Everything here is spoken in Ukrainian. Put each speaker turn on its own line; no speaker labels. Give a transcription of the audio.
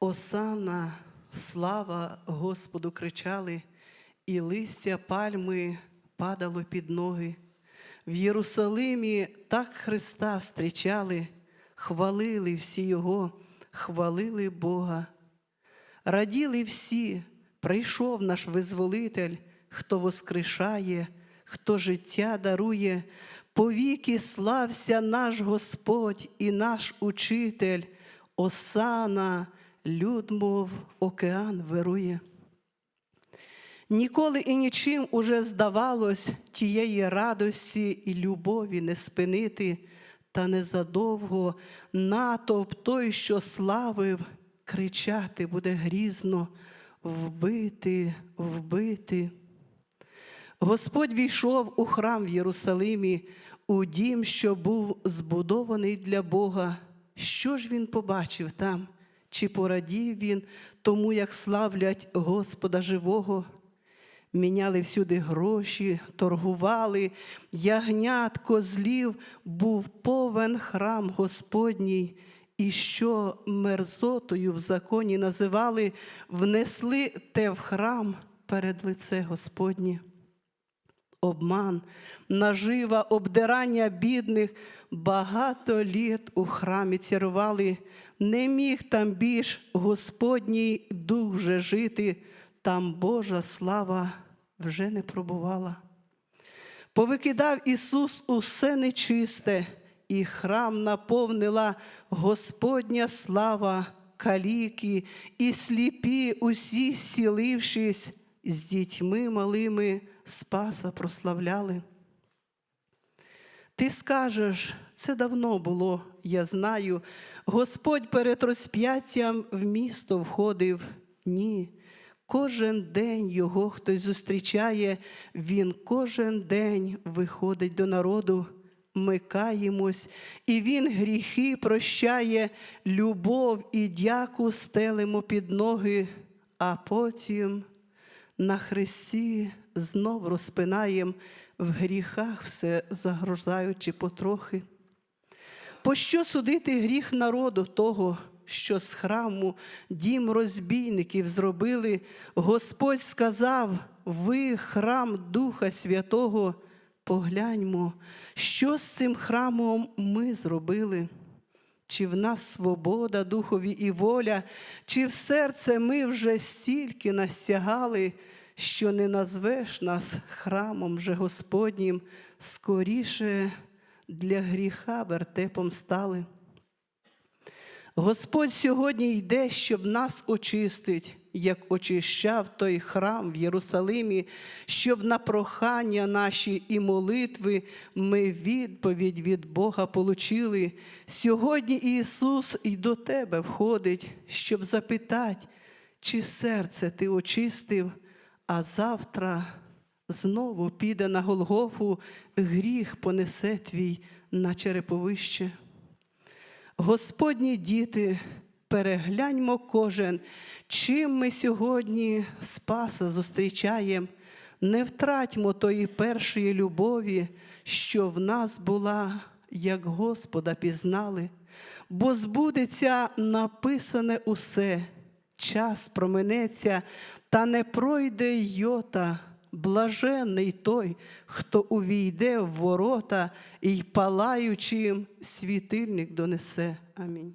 Осана, слава Господу кричали, і листя пальми падало під ноги. В Єрусалимі так Христа встрічали, хвалили всі Його, хвалили Бога. Раділи всі, прийшов наш визволитель, хто воскрешає, хто життя дарує, повіки слався наш Господь і наш учитель, осана, люд, мов океан вирує. Ніколи і нічим уже здавалось тієї радості і любові не спинити, та незадовго натовп той, що славив, кричати буде грізно, вбити, вбити. Господь війшов у храм в Єрусалимі, у дім, що був збудований для Бога. Що ж він побачив там? Чи порадів він тому, як славлять Господа живого? Міняли всюди гроші, торгували, ягнят, козлів, був повен храм Господній, і що мерзотою в законі називали, внесли те в храм перед лице Господнє. Обман, нажива, обдирання бідних. Багато літ у храмі цірвали, не міг там більш Господній дух вже жити, там Божа слава вже не пробувала. Повикидав Ісус усе нечисте, і храм наповнила Господня слава, каліки і сліпі, усі зцілившись, з дітьми малими Спаса прославляли. Ти скажеш, це давно було, я знаю. Господь перед розп'яттям в місто входив. Ні. Кожен день його хтось зустрічає, він кожен день виходить до народу. Ми каємось, і він гріхи прощає, любов і дяку стелимо під ноги, а потім на хресті знов розпинаєм в гріхах все загрожаючи потрохи. Пощо судити гріх народу того, що з храму дім розбійників зробили? Господь сказав: ви храм Духа Святого, погляньмо, що з цим храмом ми зробили. Чи в нас свобода, духові і воля, чи в серце ми вже стільки настягали, що не назвеш нас храмом же Господнім, скоріше для гріха вертепом стали. Господь сьогодні йде, щоб нас очистить, як очищав той храм в Єрусалимі, щоб на прохання наші і молитви ми відповідь від Бога получили. Сьогодні Ісус і до тебе входить, щоб запитати, чи серце ти очистив, а завтра знову піде на Голгофу, гріх понесе твій на череповище. Господні діти, перегляньмо кожен, чим ми сьогодні Спаса зустрічаємо, не втратьмо тої першої любові, що в нас була, як Господа пізнали, бо збудеться написане усе, час променеться, та не пройде йота. Блаженний той, хто увійде в ворота і палаючим світильник донесе. Амінь.